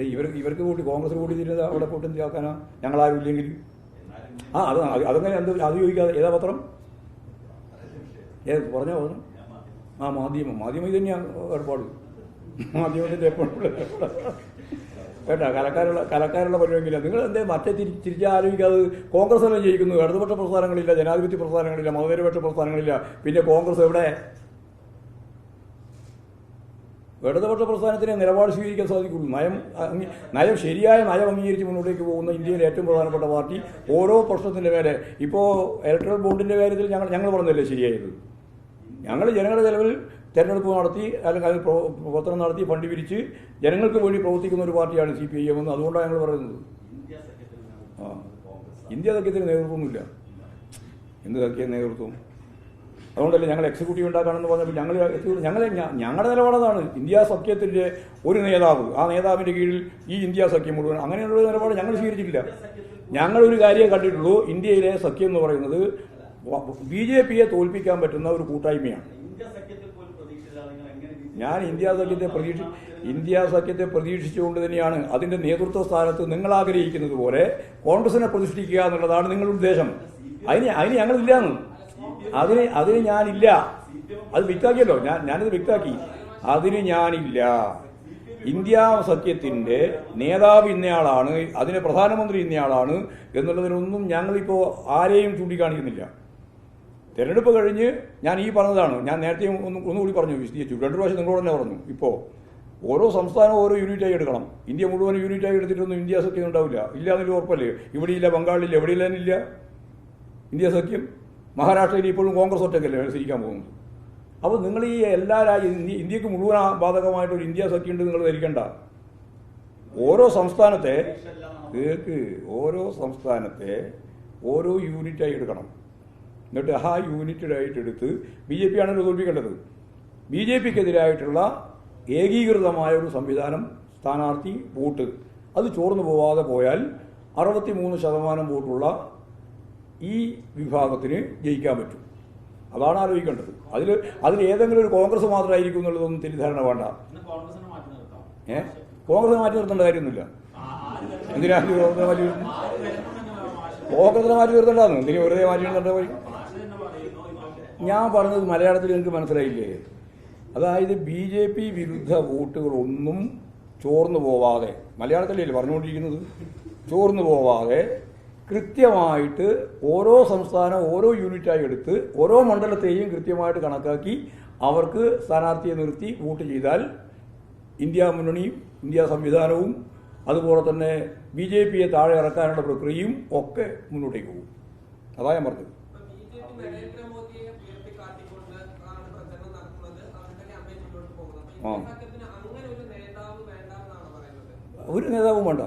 ഏയ് ഇവർക്ക് കൂട്ടി കോൺഗ്രസ് കൂടി തിരുന്നത് അവിടെ കൂട്ടി എന്തിനാക്കാനാ ഞങ്ങളാരും ഇല്ലെങ്കിൽ. ആ അത് അത് അതങ്ങനെ എന്ത് അത് ചോദിക്കാതെ ഏതാ പത്രം? ഏത് പറഞ്ഞോ പറഞ്ഞു. ആ മാധ്യമം. മാധ്യമം ഇത് തന്നെയാണ് ഏർപ്പാട്. മാധ്യമത്തിന്റെ ഏർപ്പാട്. കേട്ടോ കലക്കാരുള്ള കലക്കാരുള്ള പരിപാടിയില്ല നിങ്ങൾ എന്തേ മറ്റേ തിരി തിരിച്ച് ആലോചിക്കാതെ കോൺഗ്രസ് എല്ലാം ജയിക്കുന്നു. ഇടതുപക്ഷ പ്രസ്ഥാനങ്ങളില്ല ജനാധിപത്യ പ്രസ്ഥാനങ്ങളില്ല മതനിരപക്ഷ പ്രസ്ഥാനങ്ങളില്ല. പിന്നെ കോൺഗ്രസ് എവിടെ? ഇടതുപക്ഷ പ്രസ്ഥാനത്തിന് നിലപാട് സ്വീകരിക്കാൻ സാധിക്കുള്ളൂ. നയം നയം ശരിയായ നയം അംഗീകരിച്ച് മുന്നോട്ടേക്ക് പോകുന്ന ഇന്ത്യയിലെ ഏറ്റവും പ്രധാനപ്പെട്ട പാർട്ടി. ഓരോ പ്രശ്നത്തിന്റെ പേരെ. ഇപ്പോൾ ഇലക്ട്രൽ ബോണ്ടിന്റെ കാര്യത്തിൽ ഞങ്ങൾ ഞങ്ങൾ പറഞ്ഞല്ലേ ശരിയായത്? ഞങ്ങൾ ജനങ്ങളുടെ ചെലവിൽ തെരഞ്ഞെടുപ്പ് നടത്തി അല്ലെങ്കിൽ അതിൽ പ്രവർത്തനം നടത്തി ഫണ്ട് പിരിച്ച് ജനങ്ങൾക്ക് വേണ്ടി പ്രവർത്തിക്കുന്ന ഒരു പാർട്ടിയാണ് സി പി ഐ എം എന്ന് അതുകൊണ്ടാണ് ഞങ്ങൾ പറയുന്നത്. ആ. ഇന്ത്യ സഖ്യത്തിന് നേതൃത്വമൊന്നുമില്ല. എന്ത് സഖ്യ നേതൃത്വം? അതുകൊണ്ടല്ലേ ഞങ്ങൾ എക്സിക്യൂട്ടീവ് ഉണ്ടാക്കാണെന്ന് പറഞ്ഞപ്പോൾ ഞങ്ങൾ എക്സിക്യൂട്ടീവ് ഞങ്ങളെ ഞങ്ങളുടെ നിലപാടതാണ് ഇന്ത്യ സഖ്യത്തിന്റെ ഒരു നേതാവ് ആ നേതാവിന്റെ കീഴിൽ ഈ ഇന്ത്യ സഖ്യം മുഴുവൻ. അങ്ങനെയുള്ള നിലപാട് ഞങ്ങൾ സ്വീകരിച്ചിട്ടില്ല. ഞങ്ങളൊരു കാര്യം കണ്ടിട്ടുള്ളൂ ഇന്ത്യയിലെ സഖ്യം എന്ന് പറയുന്നത് ബി ജെ പിയെ തോൽപ്പിക്കാൻ പറ്റുന്ന ഒരു കൂട്ടായ്മയാണ്. ഞാൻ ഇന്ത്യ സഖ്യത്തെ പ്രതീക്ഷ ഇന്ത്യ സഖ്യത്തെ പ്രതീക്ഷിച്ചുകൊണ്ട് തന്നെയാണ് അതിന്റെ നേതൃത്വ സ്ഥാനത്ത് നിങ്ങൾ ആഗ്രഹിക്കുന്നത് പോലെ കോൺഗ്രസിനെ പ്രതിഷ്ഠിക്കുക എന്നുള്ളതാണ് നിങ്ങളുടെ ഉദ്ദേശം. അതിന് അതിന് ഞങ്ങളില്ലാന്ന്. അതിന് അതിന് ഞാനില്ല. അത് വ്യക്താക്കിയല്ലോ ഞാൻ ഞാനത് വ്യക്താക്കി അതിന് ഞാനില്ല. ഇന്ത്യ സത്യത്തിന്റെ നേതാവ് ഇന്നയാളാണ്. അതിന് പ്രധാനമന്ത്രി ഇന്നയാളാണ് എന്നുള്ളതിനൊന്നും ഞങ്ങളിപ്പോൾ ആരെയും ചൂണ്ടിക്കാണിക്കുന്നില്ല. തെരഞ്ഞെടുപ്പ് കഴിഞ്ഞ് ഞാൻ ഈ പറഞ്ഞതാണ്. ഞാൻ നേരത്തെ ഒന്ന് ഒന്നുകൂടി പറഞ്ഞു വിശദീകരിച്ചു. രണ്ടു പ്രാവശ്യം നിങ്ങളോട് തന്നെ പറഞ്ഞു. ഇപ്പോൾ ഓരോ സംസ്ഥാനവും ഓരോ യൂണിറ്റായി എടുക്കണം. ഇന്ത്യ മുഴുവൻ യൂണിറ്റായി എടുത്തിട്ടൊന്നും ഇന്ത്യ സഖ്യം ഉണ്ടാവില്ല. ഇല്ല എന്നൊരു ഉറപ്പല്ലേ? ഇവിടെയില്ല ബംഗാളിലില്ല എവിടെയില്ല എന്നില്ല? ഇന്ത്യ സഖ്യം? മഹാരാഷ്ട്രയിൽ ഇപ്പോഴും കോൺഗ്രസ് ഒറ്റയ്ക്കല്ലേ മത്സരിക്കാൻ പോകുന്നത്? അപ്പോൾ നിങ്ങൾ ഈ എല്ലാ രാജ്യം ഇന്ത്യയ്ക്ക് മുഴുവൻ ആ ബാധകമായിട്ട് ഒരു ഇന്ത്യ സഖ്യം ഉണ്ട് നിങ്ങൾ ധരിക്കേണ്ട. ഓരോ സംസ്ഥാനത്തെ കേക്ക് ഓരോ സംസ്ഥാനത്തെ ഓരോ യൂണിറ്റായി എടുക്കണം. എന്നിട്ട് ആ യൂണിറ്റഡായിട്ട് എടുത്ത് ബി ജെ പി ആണല്ലോ തോൽപ്പിക്കേണ്ടത്. ബി ജെ പിക്കെതിരായിട്ടുള്ള ഏകീകൃതമായ ഒരു സംവിധാനം സ്ഥാനാർത്ഥി വോട്ട്. അത് ചോർന്നു പോവാതെ പോയാൽ അറുപത്തി മൂന്ന് ശതമാനം വോട്ടുള്ള ഈ വിഭാഗത്തിന് ജയിക്കാൻ പറ്റും. അതാണ് ആലോചിക്കേണ്ടത്. അതിൽ അതിൽ ഏതെങ്കിലും ഒരു കോൺഗ്രസ് മാത്രമായിരിക്കും എന്നുള്ളതൊന്നും തെറ്റിദ്ധാരണ വേണ്ട. കോൺഗ്രസിനെ മാറ്റി ഏ? കോൺഗ്രസ് മാറ്റി നിർത്തേണ്ട കാര്യമൊന്നുമില്ല. എന്തിനാണ് കോൺഗ്രസ് മാറ്റി കോൺഗ്രസിനെ മാറ്റി നിർത്തേണ്ടതാണ്? എന്തിനു വെറുതെ മാറ്റി നിർത്തേണ്ട ഇപ്പം ഞാൻ പറഞ്ഞത് മലയാളത്തിൽ നിങ്ങൾക്ക് മനസ്സിലായില്ലേ? അതായത് ബി ജെ പി വിരുദ്ധ വോട്ടുകളൊന്നും ചോർന്നു പോവാതെ മലയാളത്തിലല്ലേ പറഞ്ഞുകൊണ്ടിരിക്കുന്നത്? ചോർന്നു പോവാതെ കൃത്യമായിട്ട് ഓരോ സംസ്ഥാനം ഓരോ യൂണിറ്റായി എടുത്ത് ഓരോ മണ്ഡലത്തെയും കൃത്യമായിട്ട് കണക്കാക്കി അവർക്ക് സ്ഥാനാർത്ഥിയെ നിർത്തി വോട്ട് ചെയ്താൽ ഇന്ത്യ മുന്നണിയും ഇന്ത്യ സംവിധാനവും അതുപോലെ തന്നെ ബി ജെ പിയെ താഴെ ഇറക്കാനുള്ള പ്രക്രിയയും ഒക്കെ മുന്നോട്ടേക്ക് പോകും. അതാ ഞാൻ പറഞ്ഞത്. ആ. ഒരു നേതാവും വേണ്ട.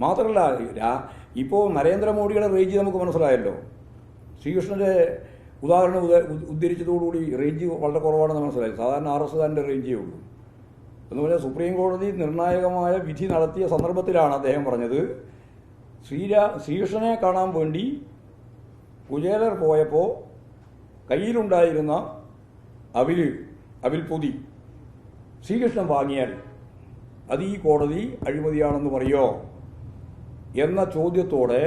മാത്രമല്ല ഇപ്പോൾ നരേന്ദ്രമോദിയുടെ റേഞ്ച് നമുക്ക് മനസ്സിലായല്ലോ. ശ്രീകൃഷ്ണന്റെ ഉദാഹരണം ഉദ- ഉദ്ധരിച്ചതോടുകൂടി റേഞ്ച് വളരെ കുറവാണെന്ന് മനസ്സിലായി. സാധാരണ ആർ എസ് റേഞ്ചേ ഉള്ളൂ. എന്ന് പറഞ്ഞാൽ സുപ്രീം കോടതി നിർണായകമായ വിധി നടത്തിയ സന്ദർഭത്തിലാണ് അദ്ദേഹം പറഞ്ഞത് ശ്രീരാ ശ്രീകൃഷ്ണനെ കാണാൻ വേണ്ടി കുചേലർ പോയപ്പോൾ കയ്യിലുണ്ടായിരുന്ന അവിൽ പൊതി ശ്രീകൃഷ്ണൻ വാങ്ങിയാൽ അത് ഈ കോടതി അഴിമതിയാണെന്ന് പറയോ? എന്ന ചോദ്യത്തോടെ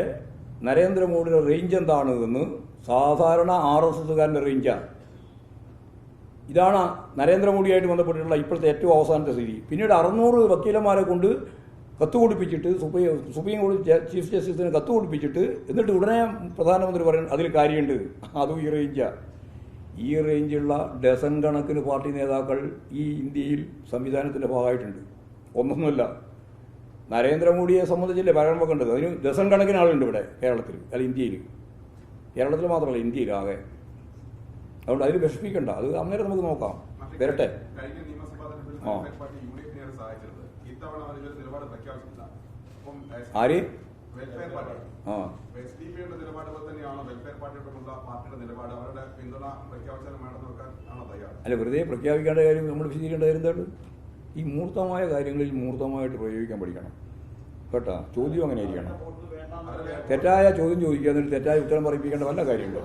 നരേന്ദ്രമോദിയുടെ റേഞ്ച് എന്താണ് എന്ന് സാധാരണ ആർ എസ് എസ്സുകാരന്റെ റേഞ്ചാണ് ഇതാണ് നരേന്ദ്രമോദിയായിട്ട് ബന്ധപ്പെട്ടിട്ടുള്ള ഇപ്പോഴത്തെ ഏറ്റവും അവസാനത്തെ സ്ഥിതി. പിന്നീട് അറുന്നൂറ് വക്കീലന്മാരെ കൊണ്ട് കത്ത് കൊടുപ്പിച്ചിട്ട് സുപ്രീം സുപ്രീം കോടതി ചീഫ് ജസ്റ്റിസിന് കത്ത് കൊടുപ്പിച്ചിട്ട് എന്നിട്ട് ഉടനെ പ്രധാനമന്ത്രി പറയും അതിൽ കാര്യമുണ്ട്. അതും ഈ റേഞ്ചാണ് ഈ റേഞ്ചുള്ള ഡസൻ കണക്കിന് പാർട്ടി നേതാക്കൾ ഈ ഇന്ത്യയിൽ സംവിധാനത്തിന്റെ ഭാഗമായിട്ടുണ്ട്. ഒന്നൊന്നുമല്ല. നരേന്ദ്രമോദിയെ സംബന്ധിച്ചല്ലേ പറയാൻ വെക്കേണ്ടത്? അതിന് ഡസൻ കണക്കിന് ആളുണ്ട് ഇവിടെ കേരളത്തിൽ അല്ല ഇന്ത്യയിൽ. കേരളത്തിൽ മാത്രമല്ല ഇന്ത്യയിൽ ആകെ. അതുകൊണ്ട് അതിൽ വിഷമിക്കണ്ട. അത് അന്നേരം നമുക്ക് നോക്കാം. വരട്ടെ. ആ. ആര്? ആ. അല്ല വെറുതെ പ്രഖ്യാപിക്കേണ്ട കാര്യം നമ്മൾ വിശദീകരിക്കേണ്ട കാര്യം എന്താണ്? ഈ മൂർത്തമായ കാര്യങ്ങളിൽ മൂർത്തമായിട്ട് പ്രയോഗിക്കാൻ പഠിക്കണം. കേട്ടോ? ചോദ്യം അങ്ങനെ ഇരിക്കണം തെറ്റായ ചോദ്യം ചോദിക്കുക എന്നിട്ട് തെറ്റായ ഉത്തരം പറയിപ്പിക്കേണ്ട വല്ല കാര്യമുണ്ടോ?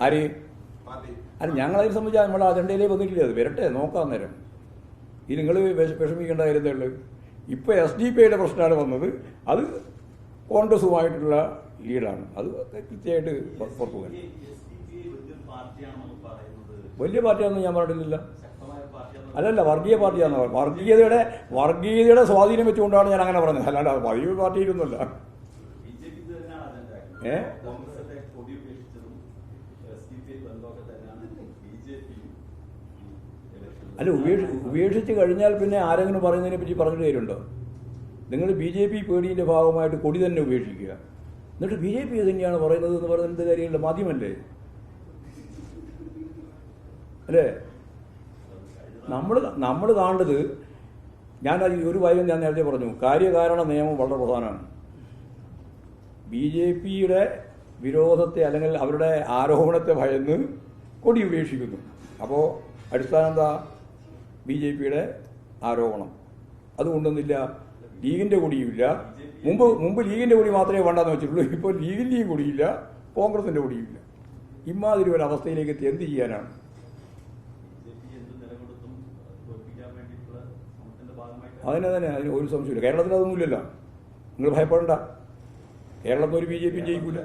ആര്? അല്ല ഞങ്ങളതിനെ സംബന്ധിച്ച് നമ്മുടെ അജണ്ടയിലേ വന്നിട്ടില്ല അത് വരട്ടെ നോക്കാം നേരം ഈ നിങ്ങൾ വിഷമിക്കേണ്ട കാര്യത്തേ ഉള്ളൂ? ഇപ്പോൾ എസ് ഡി പി ഐയുടെ പ്രശ്നമാണ് വന്നത്. അത് കോൺഗ്രസുമായിട്ടുള്ള ലീഡാണ്. അത് കൃത്യമായിട്ട് പുറ- പുറത്തു വരും വലിയ പാർട്ടിയാണെന്ന് ഞാൻ പറഞ്ഞിട്ടില്ല. അല്ലല്ല വർഗീയ പാർട്ടിയാണെന്ന് പറഞ്ഞു. വർഗീയതയുടെ വർഗീയതയുടെ സ്വാധീനം വെച്ചുകൊണ്ടാണ് ഞാൻ അങ്ങനെ പറഞ്ഞത്. അല്ലാണ്ട് വലിയ പാർട്ടിയിലൊന്നുമല്ല ഏ? അല്ല ഉപേക്ഷ ഉപേക്ഷിച്ച് കഴിഞ്ഞാൽ പിന്നെ ആരെങ്കിലും പറയുന്നതിനെ പറ്റി പറഞ്ഞിട്ട് കാര്യമുണ്ടോ? നിങ്ങൾ ബി ജെ പി പേടിയുടെ ഭാഗമായിട്ട് കൊടി തന്നെ ഉപേക്ഷിക്കുക. എന്നിട്ട് ബി ജെ പി തന്നെയാണ് പറയുന്നത് എന്ന് പറയുന്നത് എന്ത് കാര്യമില്ല മാധ്യമല്ലേ? അല്ലേ? നമ്മൾ നമ്മൾ കാണേണ്ടത് ഞാൻ ഒരു കാര്യം ഞാൻ നേരത്തെ പറഞ്ഞു കാര്യകാരണ നിയമം വളരെ പ്രധാനമാണ്. ബി ജെ പിയുടെ വിരോധത്തെ അല്ലെങ്കിൽ അവരുടെ ആരോപണത്തെ ഭയന്ന് കൊടി ഉപേക്ഷിക്കുന്നു. അപ്പോൾ അടിസ്ഥാനം എന്താ? ബി ജെ പിയുടെ ആരോപണം. അതുകൊണ്ടൊന്നില്ല ലീഗിന്റെ കൊടിയുമില്ല. മുമ്പ് മുമ്പ് ലീഗിന്റെ കൊടി മാത്രമേ വേണ്ടെന്ന് വെച്ചിട്ടുള്ളൂ. ഇപ്പോൾ ലീഗിന്റെയും കൊടിയില്ല കോൺഗ്രസിന്റെ കൊടിയുമില്ല. ഇമാതിരി ഒരു അവസ്ഥയിലേക്ക് എന്ത് ചെയ്യാനാണ്? അതിനെ തന്നെ അതിന് ഒരു സംശയമില്ല കേരളത്തിൽ അതൊന്നുമില്ലല്ലോ. നിങ്ങൾ ഭയപ്പെടണ്ട. കേരളത്തിൽ ഒരു ബി ജെ പി ജയിക്കൂല.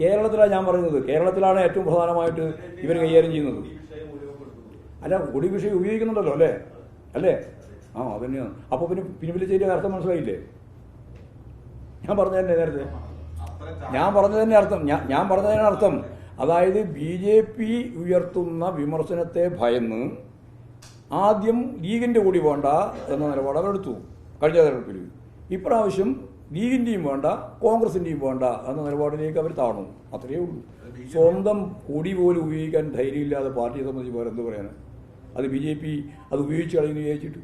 കേരളത്തിലാണ് ഞാൻ പറയുന്നത്. കേരളത്തിലാണ് ഏറ്റവും പ്രധാനമായിട്ട് ഇവർ കൈകാര്യം ചെയ്യുന്നത്. അല്ല കൊടി വിഷയം ഉപയോഗിക്കുന്നുണ്ടല്ലോ അല്ലേ? അല്ലേ? ആ അതന്നെയാണ് അപ്പോൾ പിന്നെ പിൻവലിച്ചതിന്റെ അർത്ഥം മനസ്സിലായില്ലേ? ഞാൻ പറഞ്ഞു തന്നെ നേരത്തെ. ഞാൻ ഞാൻ പറഞ്ഞതിന്റെ അർത്ഥം. ഞാൻ ഞാൻ അർത്ഥം. അതായത് ബി ജെ പി ഉയർത്തുന്ന വിമർശനത്തെ ഭയന്ന് ആദ്യം ലീഗിന്റെ കൂടി വേണ്ട എന്ന നിലപാട് അവരെടുത്തു കഴിഞ്ഞ തെരഞ്ഞെടുപ്പിൽ. ഇപ്രാവശ്യം ലീഗിന്റെയും വേണ്ട കോൺഗ്രസിന്റെയും വേണ്ട എന്ന നിലപാടിലേക്ക് അവർ താണു. അത്രയേ ഉള്ളൂ. സ്വന്തം കൊടി പോലും ഉപയോഗിക്കാൻ ധൈര്യമില്ലാതെ പാർട്ടിയെ സംബന്ധിച്ച് വേറെ എന്ത് പറയാനാണ് അത് ബി ജെ പി അത് ഉപയോഗിച്ച് കളയുന്നു വിചാരിച്ചിട്ട്.